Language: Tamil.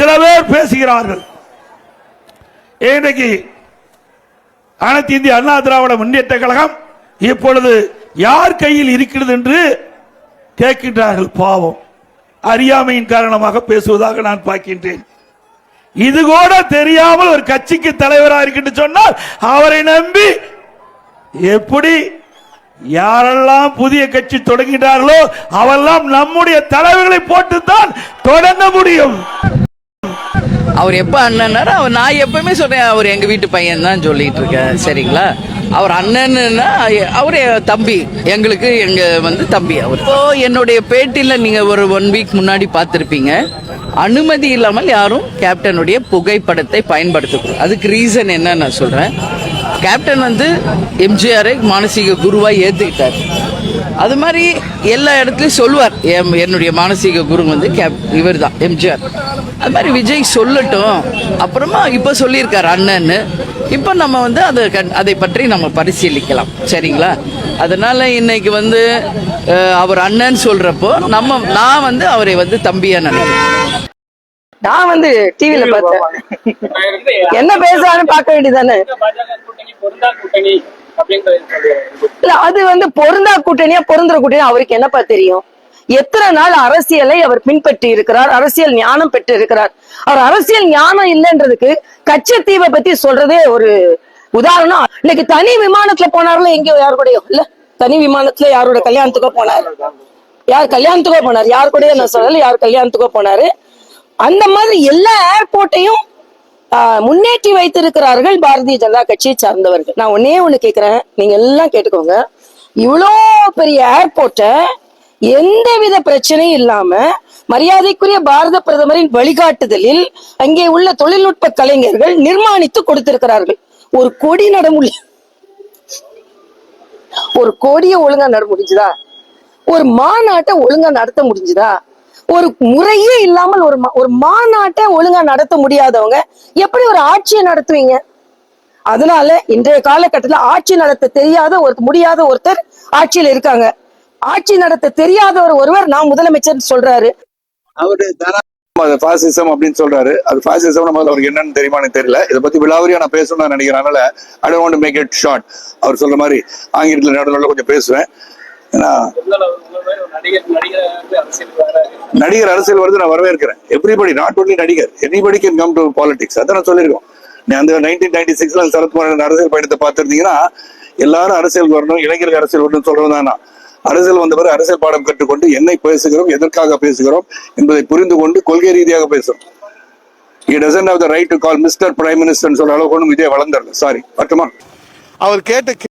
சில பேர் பேசுகிறார்கள். இன்றைக்கு அனைத்து இந்திய அண்ணா திராவிட முன்னேற்ற கழகம் இப்பொழுது யார் கையில் இருக்கிறது என்று கேட்கின்றார்கள் பாவம். அறியாமையின் காரணமாக பேசுவதாக நான் பார்க்கின்றேன். இது கூட தெரியாமல் ஒரு கட்சிக்கு தலைவராக இருக்கின்ற சொன்னால் அவரை நம்பி எப்படி யாரெல்லாம் புதிய கட்சி தொடங்கினார்களோ அவெல்லாம் நம்முடைய தலைவர்களை போட்டுத்தான் தொடங்க முடியும். அவர் எப்போ அண்ணன்னாரு? அவர் நான் எப்பவுமே சொல்றேன் அவர் எங்க வீட்டு பையன் தான் சொல்லிட்டு இருக்கேன். சரிங்களா? அவர் அண்ணன்னா அவர் தம்பி. எங்களுக்கு எங்க வந்து தம்பி அவர். இப்போ என்னுடைய பேட்டியில் நீங்க ஒரு ஒன் வீக் முன்னாடி பார்த்துருப்பீங்க. அனுமதி இல்லாமல் யாரும் கேப்டனுடைய புகைப்படத்தை பயன்படுத்தக்கூடாது. அதுக்கு ரீசன் என்ன நான் சொல்றேன். கேப்டன் வந்து எம்ஜிஆரை மானசீக குருவாக ஏற்றுக்கிட்டார் அது மாதிரி எல்லா இடத்துலயும் சொல்லுவார் என்னுடைய மானசீக குரு வந்து கேப் இவர் தான் எம்ஜிஆர். அது மாதிரி விஜய் சொல்லட்டும். அப்புறமா இப்போ சொல்லியிருக்காரு அண்ணன்னு. இப்போ நம்ம வந்து அதை கண்- அதை பற்றி நம்ம பரிசீலிக்கலாம். சரிங்களா? அதனால இன்னைக்கு வந்து அவர் அண்ணன் சொல்றப்போ நம்ம நான் வந்து அவரை வந்து தம்பியா நினைக்கிறேன். நான் வந்து டிவில பார்த்தேன். என்ன பேசுறான்னு பார்க்க வேண்டியதானே பாஜக இல்ல அது வந்து பொருந்தா கூட்டணியா பொருந்துற கூட்டணியா அவருக்கு என்னப்பா தெரியும்? எத்தனை நாள் அரசியலை அவர் பின்பற்றி இருக்கிறார் அரசியல் ஞானம் பெற்று இருக்கிறார். அவர் அரசியல் ஞானம் இல்லைன்றதுக்கு கச்சத்தீவை பத்தி சொல்றதே ஒரு உதாரணம். இன்னைக்கு தனி விமானத்துல போனார்ல எங்கேயோ யார் கூடயோ? இல்ல தனி விமானத்துல யாரோட கல்யாணத்துக்கோ போனார்? யார் கல்யாணத்துக்கோ போனார்? யார் கூடயோ நான் சொல்லல யார் கல்யாணத்துக்கோ போனாரு? அந்த மாதிரி எல்லா ஏர்போர்ட்டையும் முன்னேற்றி வைத்திருக்கிறார்கள் பாரதிய ஜனதா கட்சியை சார்ந்தவர்கள். நான் ஒன்னே ஒண்ணு கேக்குறேன். நீங்க எல்லாம் கேட்டுக்கோங்க. இவ்வளோ பெரிய ஏர்போர்ட்டை எந்தவித பிரச்சனையும் இல்லாம மரியாதைக்குரிய பாரத பிரதமரின் வழிகாட்டுதலில் அங்கே உள்ள தொழில்நுட்ப கலைஞர்கள் நிர்மாணித்து கொடுத்திருக்கிறார்கள். ஒரு கொடி நட முடியல ஒரு கொடியை ஒழுங்கா நட முடிஞ்சுதா? ஒரு மாநாட்டை ஒழுங்கா நடத்த முடிஞ்சுதா? ஒரு முறையே இல்லாமல் ஒரு மா- ஒரு மாநாட்டை ஒழுங்கா நடத்த முடியாதவங்க எப்படி ஒரு ஆட்சியை நடத்துவீங்க? அதனால இன்றைய காலகட்டத்தில் ஆட்சி நடத்த தெரியாத ஒரு முடியாத ஒருத்தர் ஆட்சியில இருக்காங்க. ஆட்சி நடத்த தெரியாதவர் ஒருவர் நான் முதலமைச்சர் சொல்றாரு. அவரு அது பாசிசம் அப்படின்னு சொல்றாரு. அது பாசிசம் முதல்ல அவருக்கு என்னன்னு தெரியுமா எனக்கு தெரியல. இதை பத்தி விழாவரியா நான் பேசணும்னு நான் நினைக்கிறேன். அதனால I don't make it short அவர் சொல்ற மாதிரி ஆங்கிலத்தில் நடுவில் கொஞ்சம் பேசுவேன். ஏன்னா நடிகர் அரசியல் வருது நான் வரவேற்கிறேன். எவ்ரிபடி நாட் ஒன்லி நடிகர் anybody can come to politics அதான் நான் சொல்லியிருக்கோம். நீ அந்த நைன்டீன் நைன்டி சிக்ஸ்ல சரத்குமார் அரசியல் பயணத்தை பார்த்திருந்தீங்கன்னா எல்லாரும் அரசியல் வரணும் இளைஞர்கள் அரசியல் வரணும்னு சொல்றது அரசியல் வந்தவர் அரசியல் பாடம் கற்றுக்கொண்டு என்னை பேசுகிறோம் எதற்காக பேசுகிறோம் என்பதை புரிந்து கொண்டு கொள்கை ரீதியாக பேசுறோம். இ doesn't have the right to call mister prime minister சொல்ற அளவுக்கு ஒன்றும் விஜய் வளர்ந்துடல சாரி பட்டுமா அவர் கேட்ட